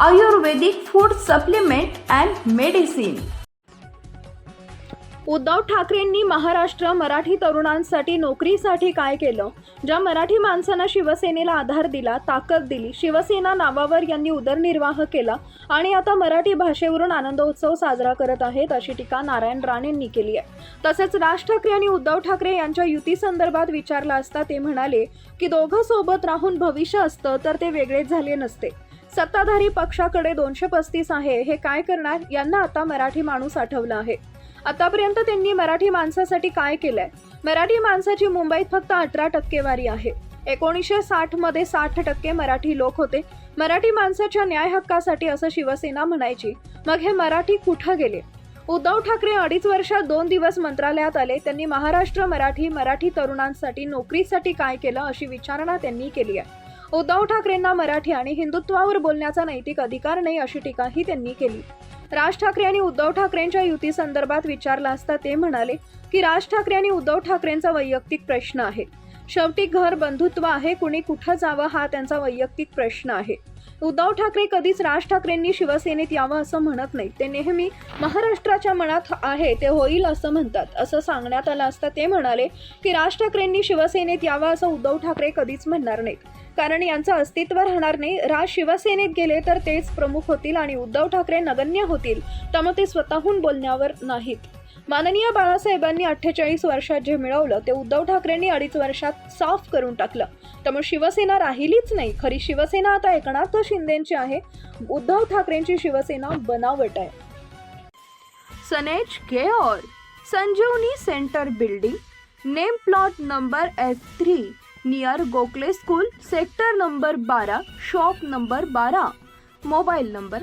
Ayurvedic food supplement and medicine. Uddhav ठाकरेंनी महाराष्ट्र मराठी तरुणांसाठी नोकरीसाठी काय केलं? ज्या मराठी माणसांना शिवसेनेला आधार दिला ताकद दिली शिवसेना नावावर यांनी उदरनिर्वाह केला आणि आता मराठी भाषेवरून आनंदोत्सव साजरा करत आहेत अशी टीका नारायण राणेंनी केली आहे. तसेच राज ठाकरे आणि उद्धव ठाकरे यांच्या युतीसंदर्भात विचारला असता ते म्हणाले की दोघं सोबत राहून भविष्य असतं तर ते वेगळेच झाले नसते. सत्ताधारी पक्षाकडे दोनशे पस्तीस आहे. हे काय करणार? यांना आता मराठी माणूस आठवला आहे. आतापर्यंत त्यांनी मराठी माणसासाठी काय केलंय? मराठी माणसाची मुंबईत फक्त अठरा टक्केवारी आहे. एकोणीसशे साठमध्ये साठ टक्के मराठी लोक होते. मराठी माणसाच्या न्याय हक्कासाठी असं शिवसेना म्हणायची. मग हे मराठी कुठं गेले? उद्धव ठाकरे अडीच वर्षात दोन दिवस मंत्रालयात आले. त्यांनी महाराष्ट्र मराठी मराठी तरुणांसाठी नोकरीसाठी काय केलं अशी विचारणा त्यांनी केली आहे. उद्धव ठाकरेंना मराठी आणि हिंदुत्वावर बोलण्याचा नैतिक अधिकार नाही अशी टीकाही त्यांनी केली. राज ठाकरे आणि उद्धव ठाकरेंच्या युती संदर्भात विचारला असता ते म्हणाले की राज ठाकरे आणि उद्धव ठाकरेंचा वैयक्तिक प्रश्न आहे. शेवटी घर बंधुत्व आहे कुणी कुठं जावं हा त्यांचा वैयक्तिक प्रश्न आहे. उद्धव ठाकरे कधीच राज ठाकरेंनी शिवसेनेत यावं असं म्हणत नाही. ते नेहमी महाराष्ट्राच्या मनात आहे ते होईल असं म्हणतात. असं सांगण्यात आलं असता ते म्हणाले की राज ठाकरेंनी शिवसेनेत यावं असं उद्धव ठाकरे कधीच म्हणणार नाहीत. कारण यांचं अस्तित्व राहणार नाही. राज शिवसेनेत गेले तर तेच प्रमुख होतील आणि उद्धव ठाकरे नगण्य होतील. त्यामुळे ते स्वतःहून बोलण्यावर नाहीत. माननीय बाळासाहेबांनी अठ्ठेचाळीस वर्षात जे मिळवलं ते उद्धव ठाकरेंनी अडीच वर्षात साफ करून टाकलं. त्यामुळे शिवसेना राहिलीच नाही. खरी शिवसेना आता एकनाथ शिंदेची आहे. उद्धव ठाकरेंची शिवसेना बनावट आहे. सनेज care Sanjeevani center building name plot number F three near Gokhale school sector number बारा शॉप नंबर बारा मोबाईल नंबर